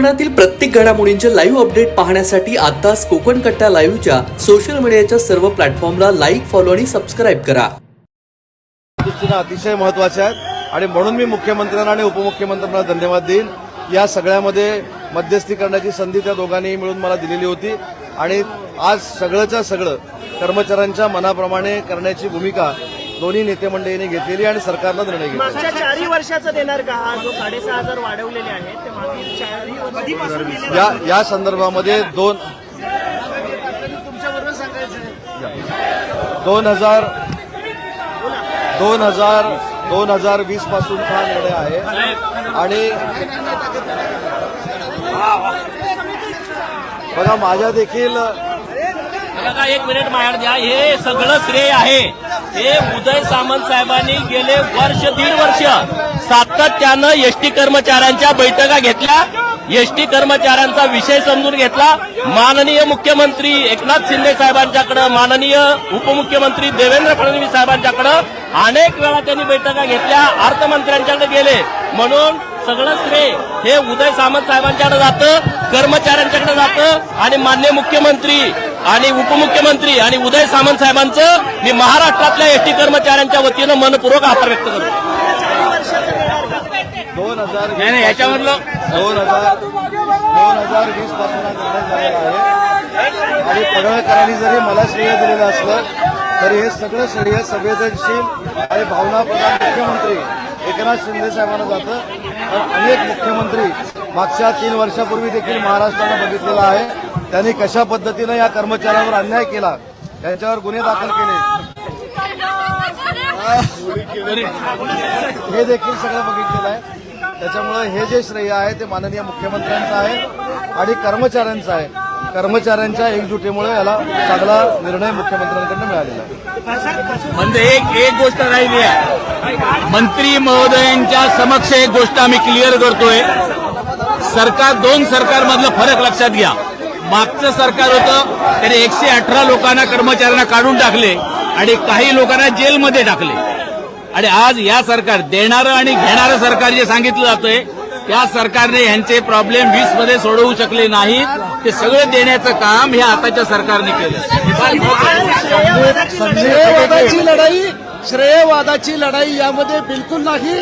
कोकणातील प्रत्येक घडामोडींचे लाईव्ह अपडेट पाहण्यासाठी आताच कोकण कट्टा लाईव्हच्या सोशल मीडियाच्या सर्व प्लॅटफॉर्मला लाईक फॉलो आणि सबस्क्राईब करा. दृष्टीनं अतिशय महत्त्वाच्या आहेत आणि म्हणून मी मुख्यमंत्र्यांना आणि उपमुख्यमंत्र्यांना धन्यवाद देईन. या सगळ्यामध्ये मध्यस्थी करण्याची संधी त्या दोघांनी मिळून मला दिलेली होती. आणि आज सगळंच्या सगळं कर्मचाऱ्यांच्या मनाप्रमाणे करण्याची भूमिका दोन्ही नेते मंडळींनी घेतलेली आणि सरकारनं निर्णय घेतला चारही वर्षाचं देणार का? हा जो साडेसहा हजार वाढवलेले आहेत या या संदर्भामध्ये दोन दोन हजार दोन हजार दोन हजार वीसपासून हा निर्णय आहे. आणि बघा माझ्या देखील बघा एक मिनिट माहेर द्या. हे सगळं श्रेय आहे. हे उदय सामंत साहेबांनी गेले वर्ष दीड वर्ष. सातत्यानं एसटी कर्मचाऱ्यांच्या बैठका घेतल्या. एसटी कर्मचाऱ्यांचा विषय समजून घेतला. माननीय मुख्यमंत्री एकनाथ शिंदे साहेबांच्याकडे माननीय उपमुख्यमंत्री देवेंद्र फडणवीस साहेबांच्याकडे अनेक वेळा त्यांनी बैठका घेतल्या. अर्थमंत्र्यांच्याकडे गेले. म्हणून सगळं श्रेय हे उदय सामंत साहेबांच्याकडे जातं कर्मचाऱ्यांच्याकडे जातं. आणि मान्य मुख्यमंत्री आणि उपमुख्यमंत्री आणि उदय सामंत साहेबांचं मी महाराष्ट्रातल्या एसटी कर्मचाऱ्यांच्या वतीनं मनपूर्वक आभार व्यक्त करतो. दोन हजार नाही, नाही, याच्यामधलं- दोन हजार दोन हजार वीसपासून हा निर्णय झालेला आहे. आणि पडळकरांनी जरी मला श्रेय दिलेलं असलं तरी हे सगळं श्रेय संवेदनशील आणि भावनाप्रधान मुख्यमंत्री एकनाथ शिंदे साहेबांना जातं. तर अनेक मुख्यमंत्री मागच्या तीन वर्षापूर्वी देखील महाराष्ट्रानं बघितलेलं आहे. त्यांनी कशा पद्धतीनं या कर्मचाऱ्यांवर अन्याय केला? त्यांच्यावर गुन्हे दाखल केले. हे देखील सगळं बघितलेलं आहे. त्याच्यामुळे हे जे श्रेय आहे ते माननीय मुख्यमंत्र्यांचं आहे आणि कर्मचाऱ्यांचं आहे. कर्मचाऱ्यांच्या एकजुटीमुळे याला चांगला निर्णय मुख्यमंत्र्यांकडून मिळालेला आहे. म्हणजे एक एक गोष्ट राहिली आहे. मंत्री महोदयांच्या समक्ष एक गोष्ट आम्ही क्लिअर करतोय. सरकार दोन सरकारमधला फरक लक्षात घ्या. मागचं सरकार होतं त्याने एकशे अठरा लोकांना कर्मचाऱ्यांना काढून टाकले आणि काही लोकांना जेलमध्ये टाकले. आणि आज या सरकार देणारं आणि घेणारं सरकार जे सांगितलं जातंय त्या सरकारने यांचे प्रॉब्लेम वीसमध्ये सोडवू शकले नाहीत. ते सगळं देण्याचं काम हे आताच्या सरकारने केलं. श्रेयवादाची लढाई श्रेयवादाची लढाई यामध्ये बिलकुल नाही.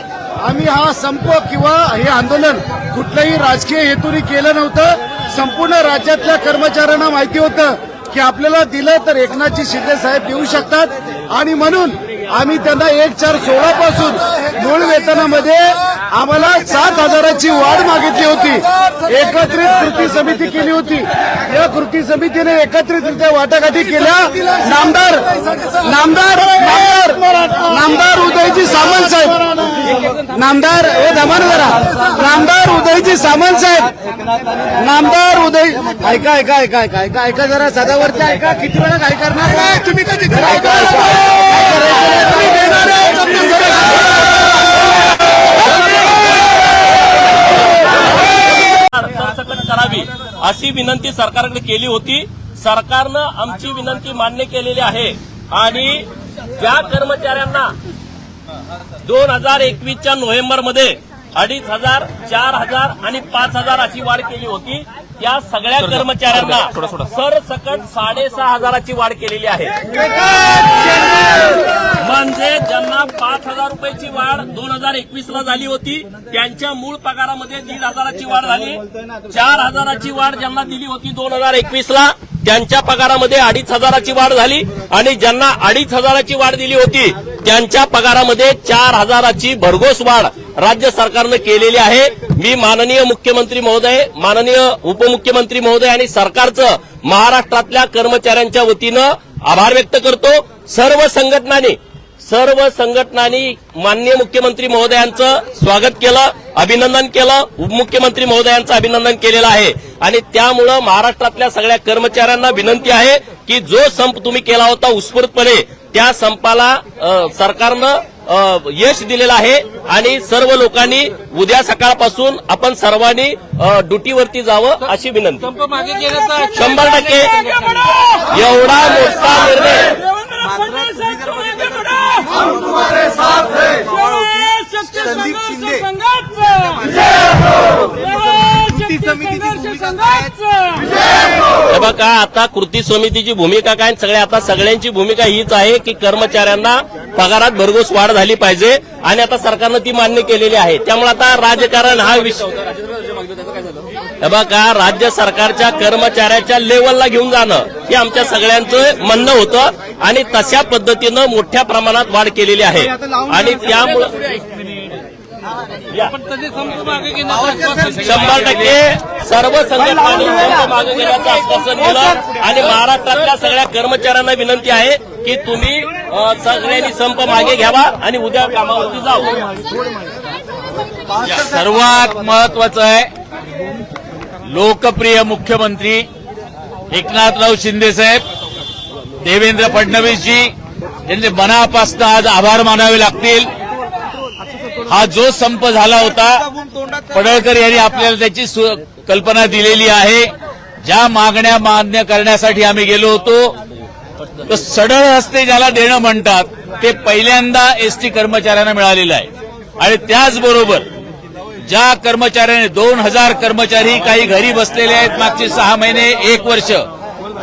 आम्ही हा संप किंवा हे आंदोलन कुठल्याही राजकीय हेतूने केलं नव्हतं. संपूर्ण राज्यातल्या कर्मचाऱ्यांना माहिती होतं की आपल्याला दिलं तर एकनाथजी शिंदे साहेब देऊ शकतात. आणि म्हणून आम्ही त्यांना एक चार सोळा पासून मूळ वेतनामध्ये आम्हाला सात हजाराची वाढ मागितली होती. एकत्रित कृती समिती केली होती. या कृती समितीने एकत्रितरित्या वाटाघाटी केल्या. नामदार नामदार नामदार उदयजी सामंत साहेब. नामदार हे दमान जरा. नामदार उदयजी सामंत साहेब. नामदार उदय ऐका ऐका ऐका ऐका ऐका ऐका जरा सदावरती ऐका. किती वेळा काय करणार? तुम्ही करावी अशी विनंती सरकारकडे केली होती. सरकारनं आमची विनंती मान्य केलेली आहे. आणि ज्या कर्मचाऱ्यांना दोन हजार एकवीसच्या नोव्हेंबरमध्ये अडीच हजार चार हजार आणि पाच हजार अशी वाढ केली होती. त्या सगळ्या कर्मचाऱ्यांना सरसकट साडेसहा हजाराची वाढ केलेली आहे. म्हणजे ज्यांना पाच हजार रुपयाची वाढ दोन हजार एकवीस ला झाली होती त्यांच्या मूळ पगारामध्ये दीड हजाराची वाढ झाली. चार हजाराची वाढ ज्यांना दिली होती दोन हजार एकवीस ला त्यांच्या पगारामध्ये अडीच हजाराची वाढ झाली आणि ज्यांना अडीच हजाराची वाढ दिली होती त्यांच्या पगारामध्ये चार हजाराची भरघोस वाढ राज्य सरकारनं केलेली आहे. मी माननीय मुख्यमंत्री महोदय माननीय उपमुख्यमंत्री महोदय आणि सरकारचं महाराष्ट्रातल्या कर्मचाऱ्यांच्या वतीनं आभार व्यक्त करतो. सर्व संघटनांनी सर्व संघटनांनी माननीय मुख्यमंत्री महोदयांचं स्वागत केलं अभिनंदन केलं उपमुख्यमंत्री महोदयांचं अभिनंदन केलेलं आहे. आणि त्यामुळं महाराष्ट्रातल्या सगळ्या कर्मचाऱ्यांना विनंती आहे की जो संप तुम्ही केला होता उत्स्फूर्तपणे त्या संपाला सरकारनं यश दिलेलं आहे आणि सर्व लोकांनी उद्या सकाळपासून आपण सर्वांनी ड्युटीवरती जावं अशी विनंती. शंभर टक्के. एवढा मोठा निर्णय. हम तुम्हारे साथ समितीची काय हे बघा आता कृती समितीची भूमिका काय? सगळे आता सगळ्यांची भूमिका हीच आहे की कर्मचाऱ्यांना पगारात भरघोस वाढ झाली पाहिजे आणि आता सरकारनं ती मान्य केलेली आहे. त्यामुळे आता राजकारण हा विषय बघा राज्य सरकारच्या कर्मचाऱ्याच्या लेवलला घेऊन जाणं हे आमच्या सगळ्यांचं म्हणणं होतं आणि तशा पद्धतीनं मोठ्या प्रमाणात वाढ केलेली आहे. आणि त्यामुळं शंभर टक्के सर्व संघटनांनी मागे घेण्याचं आश्वासन दिलं आणि महाराष्ट्रातल्या सगळ्या कर्मचाऱ्यांना विनंती आहे की तुम्ही सगळ्यांनी संप मागे घ्यावा आणि उद्या कामावरती जाऊ सर्वात महत्वाचं आहे लोकप्रिय मुख्यमंत्री एकनाथराव शिंदे साहेब देवेंद्र फडणवीसजी यांचे मनापासून आज आभार मानावे लागतील. हा जो संप झाला होता पडळकर यांनी आपल्याला त्याची सु- कल्पना दिलेली आहे. ज्या मागण्या मान्य करण्यासाठी आम्ही गेलो होतो तर सडळ हस्ते ज्याला देणं म्हणतात ते पहिल्यांदा एसटी कर्मचाऱ्यांना मिळालेलं आहे. आणि त्याचबरोबर ज्या कर्मचाऱ्याने दोन हजार कर्मचारी काही घरी बसलेले आहेत मागचे सहा महिने एक वर्ष.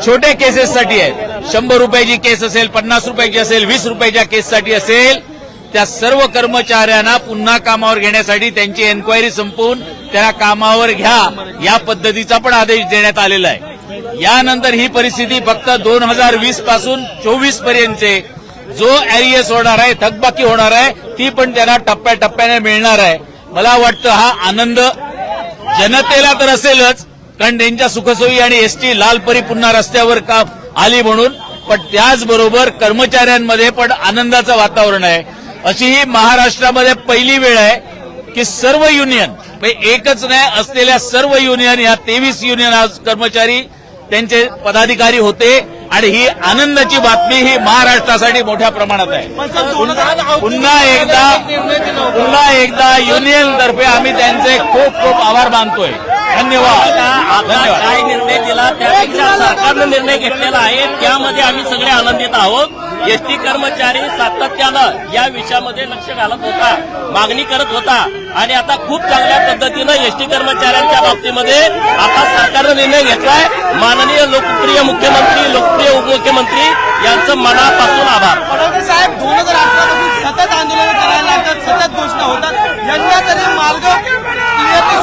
छोट्या केसेससाठी आहेत. शंभर रुपयाची केस असेल पन्नास रुपयाची असेल वीस रुपयाच्या केससाठी असेल त्या सर्व कर्मचाऱ्यांना पुन्हा कामावर घेण्यासाठी त्यांची एन्क्वायरी संपवून त्यांना कामावर घ्या. या पद्धतीचा पण आदेश देण्यात आलेला आहे. यानंतर ही परिस्थिती फक्त दोन हजार वीसपासून चोवीस पर्यंतचे. जो एरियस होणार आहे थकबाकी होणार आहे ती पण त्यांना टप्प्याटप्प्याने मिळणार आहे. मला वाटतं हा आनंद जनतेला तर असेलच कारण त्यांच्या सुखसोयी आणि एसटी लालपरी पुन्हा रस्त्यावर का आली म्हणून पण त्याचबरोबर कर्मचाऱ्यांमध्ये पण आनंदाचं वातावरण आहे. अशी ही महाराष्ट्रामध्ये पहिली वेळ आहे की सर्व युनियन म्हणजे एकच नाही असलेल्या सर्व युनियन या तेवीस युनियन आज कर्मचारी त्यांचे पदाधिकारी होते. आणि ही आनंदाची बातमी ही महाराष्ट्रासाठी मोठ्या प्रमाणात आहे. पुन्हा एकदा पुन्हा एकदा युनियन तर्फे आम्ही त्यांचे खूप खूप आभार मानतोय. धन्यवाद. काय निर्णय दिला त्यापेक्षा सरकारनं निर्णय घेतलेला आहे. त्यामध्ये आम्ही सगळे आनंदित आहोत. एसटी कर्मचारी सातत्यानं या विषयामध्ये लक्ष घालत होता मागणी करत होता. आणि आता खूप चांगल्या पद्धतीनं एसटी कर्मचाऱ्यांच्या बाबतीमध्ये आता सरकारनं निर्णय घेतलाय. माननीय लोकप्रिय मुख्यमंत्री लोकप्रिय उपमुख्यमंत्री यांचं मनापासून आभार. साहेब दोन हजार अठरा पासून सतत आंदोलन करायला लागतात सतत घोषणा होतात. यंदा तरी मार्ग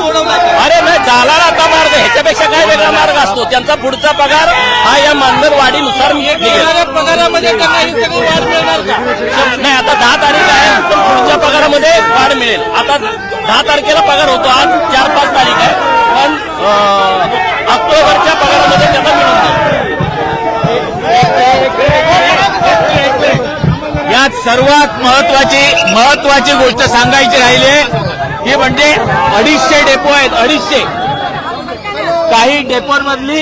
अरे नाही झाला ना आता मार्ग ह्याच्यापेक्षा काय वेगळा मार्ग असतो? त्यांचा पुढचा पगार हा या मानधन वाढीनुसार पगारामध्ये नाही आता दहा तारीख आहे पण पुढच्या पगारामध्ये वाढ मिळेल. आता दहा तारखेला पगार होतो आज चार पाच तारीख आहे. पण ऑक्टोबरच्या पगारामध्ये त्याचा मिळून जाईल. यात सर्वात महत्वाची महत्वाची गोष्ट सांगायची राहिली हे म्हणजे अडीचशे डेपो आहेत अडीचशे. काही डेपोंमधली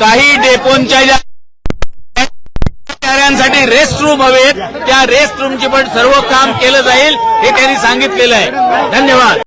काही डेपोंच्या ज्या कर्मचाऱ्यांसाठी रेस्ट रूम हवेत त्या रेस्ट रूमची पण सर्व काम केलं जाईल हे त्यांनी सांगितलेलं आहे. धन्यवाद.